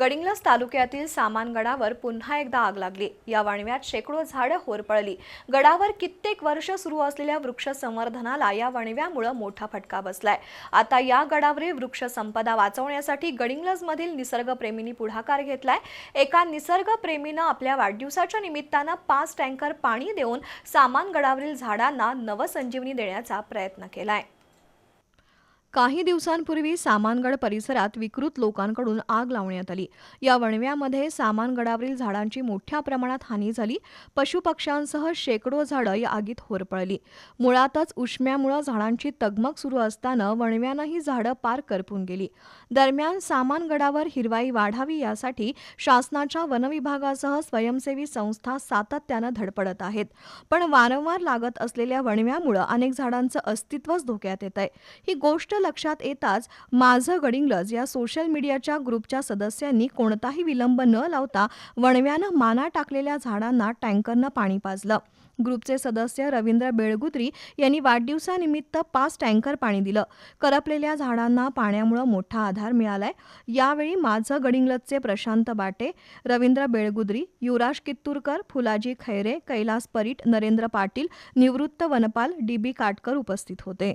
गडिंग्लज तालुक्यातील सामान गडावर पुन्हा एकदा आग लागली. या वणव्यात शेकडो झाडं होरपळली. गडावर कित्येक वर्ष सुरू असलेल्या वृक्ष संवर्धनाला या वणव्यामुळे मोठा फटका बसलाय. आता या गडावरील वृक्ष संपदा वाचवण्यासाठी गडिंग्लजमधील निसर्गप्रेमींनी पुढाकार घेतलाय. एका निसर्गप्रेमीनं आपल्या वाढदिवसाच्या निमित्तानं पाच टँकर पाणी देऊन सामान गडावरील झाडांना नवसंजीवनी देण्याचा प्रयत्न केलाय. काही दिवसांपूर्वी सामानगड परिसरात विकृत लोकांकडून आग लावण्यात आली. या वणव्यामध्ये सामानगडावरील झाडांची मोठ्या प्रमाणात हानी झाली. पशुपक्ष्यांसह शेकडो झाडं या आगीत होरपळली. मुळातच उष्म्यामुळं झाडांची तगमग सुरू असताना वणव्यानं ही झाडं पार करपून गेली. दरम्यान सामानगडावर हिरवाई वाढावी यासाठी शासनाच्या वनविभागासह स्वयंसेवी संस्था सातत्यानं धडपडत आहेत. पण वारंवार लागत असलेल्या वणव्यामुळं अनेक झाडांचं अस्तित्वच धोक्यात येत आहे ही गोष्ट लक्षात येताच माझं गडिंग्लज या सोशल मीडियाच्या ग्रुपच्या सदस्यांनी कोणताही विलंब न लावता वणव्यानं माना टाकलेल्या झाडांना टँकरनं पाणी पाजलं. ग्रुपचे सदस्य रवींद्र बेळगुत्री यांनी वाढदिवसानिमित्त पाच टँकर पाणी दिलं. करपलेल्या झाडांना पाण्यामुळं मोठा आधार मिळालाय. यावेळी माझं गडिंग्लजचे प्रशांत बाटे रवींद्र बेळगुद्री युवराज कित्तूरकर फुलाजी खैरे कैलास परीट नरेंद्र पाटील निवृत्त वनपाल डी बी काटकर उपस्थित होते.